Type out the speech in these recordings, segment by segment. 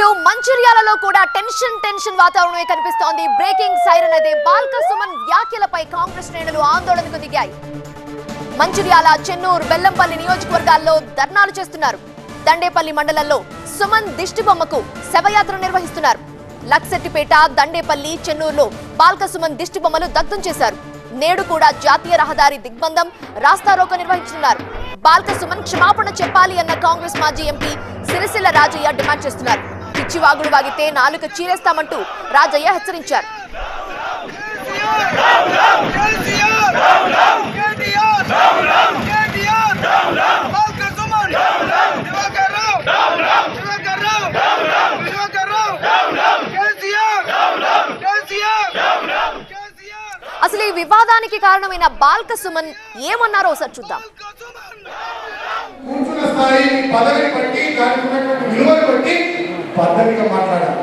ఇటు మంచిర్యాలలో కూడా tension tension వాతావరణమే కనిపిస్తోంది. బ్రేకింగ్ సైరన్ అదే బాల్క సుమన్ వ్యాఖ్యలపై కాంగ్రెస్ శ్రేణులు ఆందోళనకు దిగాయి. మంచిర్యాల చెన్నూరు బెల్లంపల్లి నియోజకవర్గాల్లో ధర్నాలు చేస్తున్నారు. దండేపల్లి మండలంలో సుమన్ దిష్టిబొమ్మకు శవయాత్ర నిర్వహిస్తున్నారు. లక్సెట్టిపేట దండేపల్లి చెన్నూరులో బాల్క సుమన్ దిష్టిబొమ్మలు దగ్ధం చేశారు. నేడు కూడా జాతీయ రహదారి దిగ్బంధం రాస్తారోక నిర్వహిస్తున్నారు బాల్క సుమన్ క్షమాపణ చెప్పాలి అన్న కాంగ్రెస్ మాజీ ఎంపీ సిరిసిల్ల రాజయ్య డిమాండ్ చేస్తున్నారు. పిచ్చివాగుడు వాగితే నాలుక చీరేస్తామంటూ రాజయ్య హెచ్చరించారు. అసలు ఈ వివాదానికి కారణమైన బాల్క సుమన్ ఏమన్నారో ఒకసారి చూద్దాం. కూర్చున్న స్థాయి పదవిని బట్టి దానికి ఉన్నటువంటి విలువను బట్టి పద్ధతిగా మాట్లాడాలి.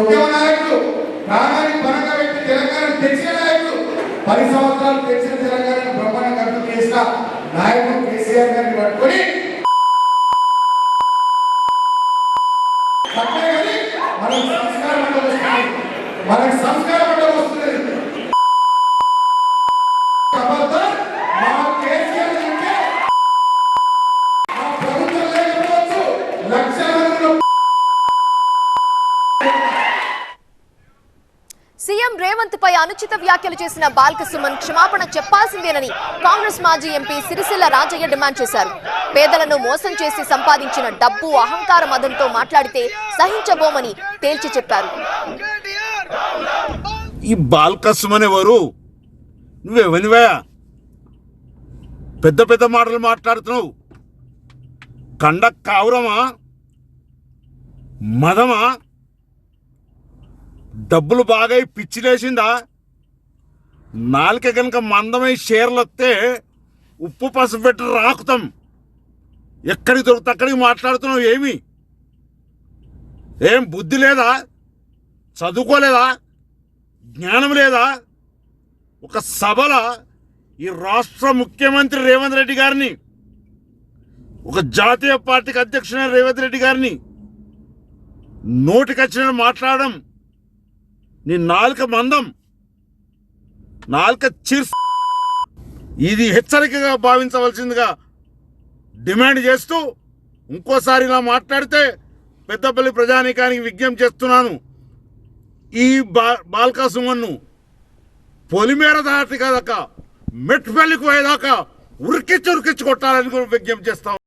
ఉద్యమ నాయకుడు ప్రాణానికి పరంగా పెట్టి తెలంగాణ తెచ్చిన నాయకుడు పది సంవత్సరాలు తెచ్చిన తెలంగాణ బ్రహ్మాండ అభివృద్ధి చేసిన నాయకుడు కేసీఆర్ గారిని పట్టుకొని మనకు సంస్కారం వస్తుంది. మనకు సంస్కారం వస్తుంది. మా ప్రభుత్వం లేకపోవచ్చు సీఎం రేవంత్ పై అనుచిత వ్యాఖ్యలు చేసిన బాల్కసుమన్ క్షమాపణ చెప్పాల్సిందేనని కాంగ్రెస్ మాజీ ఎంపీ సిరిసిల్ల రాజయ్య డిమాండ్ చేశారు. పేదలను మోసం చేసి సంపాదించిన డబ్బు అహంకార మదంతో మాట్లాడితే సహించబోమని తేల్చి చెప్పారు. ఈ బాల్కసుమన్ ఎవరు? నువ్వెవనివా పెద్ద పెద్ద మాటలు మాట్లాడుతున్నావు. కండ కావురమా మదమా? డబ్బులు బాగా పిచ్చిలేసిందా? నాలుక కనుక మందమై షేర్లు వస్తే ఉప్పు పసుపు పెట్టి రాకుతాం. ఎక్కడికి దొరికితే అక్కడికి మాట్లాడుతున్నావు ఏమి? ఏం బుద్ధి లేదా? చదువుకోలేదా? జ్ఞానం లేదా? ఒక సభల ఈ రాష్ట్ర ముఖ్యమంత్రి రేవంత్ రెడ్డి గారిని ఒక జాతీయ పార్టీకి అధ్యక్షుడైన రేవంత్ రెడ్డి గారిని నోటికొచ్చిన మాట్లాడడం నీ నాలుక మందం నాలుక చిర్ ఇది హెచ్చరికగా భావించవలసిందిగా డిమాండ్ చేస్తూ ఇంకోసారి ఇలా మాట్లాడితే పెద్దపల్లి ప్రజానీకానికి విజ్ఞప్తి చేస్తున్నాను. ఈ బా బాల్కా సుమన్ను పొలిమేర దాటి కదక మెట్పల్లికి పోయేదాకా ఉరికిచ్చి ఉరికిచ్చి కొట్టాలని కూడా విజ్ఞప్తి చేస్తాం